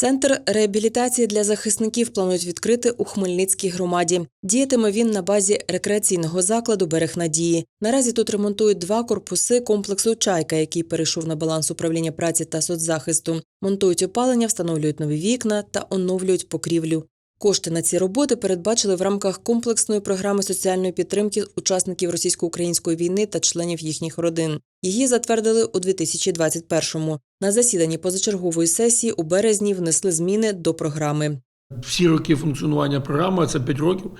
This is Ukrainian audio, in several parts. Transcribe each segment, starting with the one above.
Центр реабілітації для захисників планують відкрити у Хмельницькій громаді. Діятиме він на базі рекреаційного закладу Берег Надії. Наразі тут ремонтують два корпуси комплексу Чайка, який перейшов на баланс управління праці та соцзахисту. Монтують опалення, встановлюють нові вікна та оновлюють покрівлю. Кошти на ці роботи передбачили в рамках комплексної програми соціальної підтримки учасників російсько-української війни та членів їхніх родин. Її затвердили у 2021-му. На засіданні позачергової сесії у березні внесли зміни до програми. Всі роки функціонування програми, це 5 років,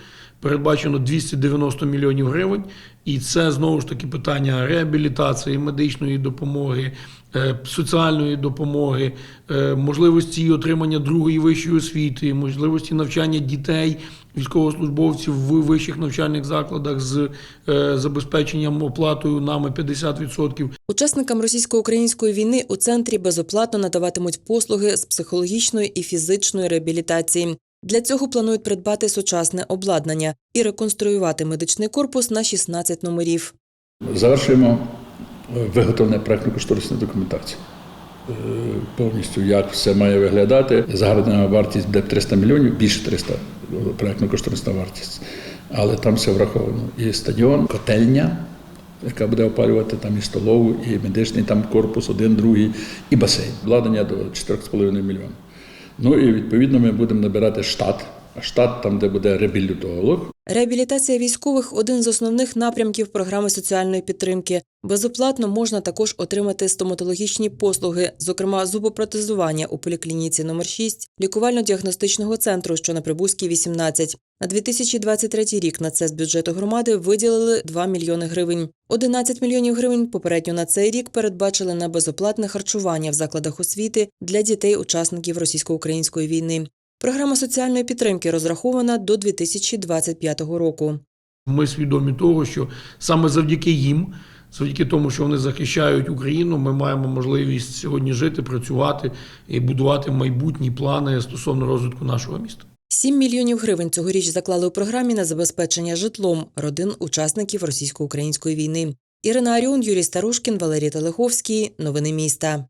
передбачено 290 мільйонів гривень. І це знову ж таки питання реабілітації, медичної допомоги, е, соціальної допомоги, е, можливості отримання другої вищої освіти, можливості навчання дітей, військовослужбовців в вищих навчальних закладах з е, забезпеченням оплатою нами 50%. Учасникам російсько-української війни у центрі безоплатно надаватимуть послуги з психологічної і фізичної реабілітації. Для цього планують придбати сучасне обладнання і реконструювати медичний корпус на 16 номерів. Завершуємо виготовлення проєктно-кошторисної документації. Е, Повністю як все має виглядати. Загальна вартість буде 300 мільйонів, більше 300 проєктно-кошторисна вартість. Але там все враховано. І стадіон, котельня, яка буде опалювати там і столову, і медичний там корпус, один, другий, і басейн. Обладнання до 4,5 мільйонів. Ну і відповідно ми будемо набирати штат. А штат там, де буде реабілітолог, Реабілітація військових один з основних напрямків програми соціальної підтримки. Безоплатно можна також отримати стоматологічні послуги, зокрема зубопротезування у поліклініці номер 6 лікувально-діагностичного центру, що на Прибузькій 18. На 2023 рік на це з бюджету громади виділили 2 мільйони гривень. 11 мільйонів гривень попередньо на цей рік передбачили на безоплатне харчування в закладах освіти для дітей-учасників російсько-української війни. Програма соціальної підтримки розрахована до 2025 року. Ми свідомі того, що саме завдяки їм, завдяки тому, що вони захищають Україну, ми маємо можливість сьогодні жити, працювати і будувати майбутні плани стосовно розвитку нашого міста. 7 мільйонів гривень цьогоріч заклали у програмі на забезпечення житлом родин учасників російсько-української війни. Ірина Аріон, Юрій Старушкін, Валерій Телеховський. Новини міста.